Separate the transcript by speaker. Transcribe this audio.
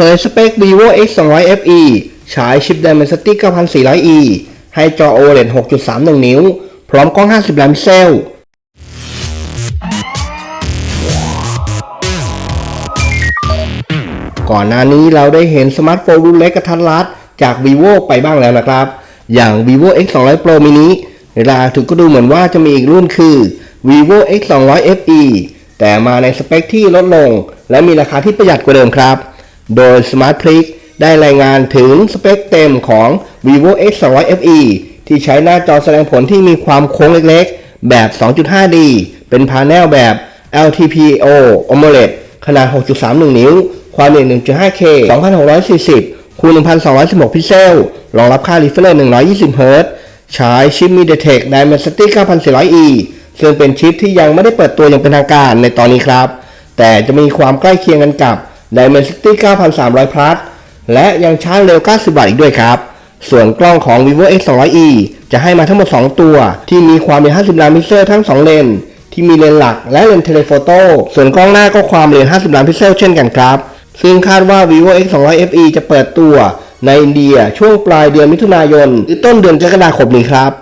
Speaker 1: เผยสเปค vivo x 2 0 0 fe ฉายชิป Dimensity 9400e ให้จอ OLED 6.31 นิ้ว พร้อมกล้อง 50 ล้านพิกเซลก่อนหน้านี้เราได้เห็นสมาร์ทโฟนรุ่นเล็กกระทัดรัดจาก vivo ไปบ้างแล้วนะครับ อย่าง vivo x 2 0 0 pro mini เวลาถึงก็ดูเหมือนว่าจะมีอีกรุ่นคือ vivo x 2 0 0 fe แต่มาในสเปคที่ลดลง และมีราคาที่ประหยัดกว่าเดิมครับ โดย Smart Click ได้รายงานถึงสเปคเต็มของ vivo x 2 0 0 fe ที่ใช้หน้าจอแสดงผลที่มีความโค้งเล็กๆ แบบ 2.5D เป็นพาเนลแบบ LTPO AMOLED ขนาด 6.31 นิ้ว ความละเอียด 1.5K 2640 คูณ 1216 พิกเซล รองรับค่า refresh 120เฮิรตซ์ใช้ชิป MediaTek Dimensity 9400E ซึ่งเป็นชิปที่ยังไม่ได้เปิดตัวอย่างเป็นทางการในตอนนี้ครับ แต่จะมีความใกล้เคียงกันกับ Dimensity 9300 Plus และยังชาร์จเร็ว 90 วัตต์อีกด้วยครับ ส่วนกล้องของ vivo x 2 0 0 e จะให้มาทั้งหมด 2 ตัว ที่มีความเป็น50 ล้านพิกเซลทั้ง 2 เลนส์ที่มีเลนส์หลักและเลนส์เทเลโฟโต้ ส่วนกล้องหน้าก็ความเร็ว 50 ล้านพิกเซลเช่นกันครับ ซึ่งคาดว่า vivo x 2 0 0 fe จะเปิดตัวในอินเดียช่วงปลายเดือนมิถุนายนหรือต้นเดือนกรกฎาคมนี้ครับ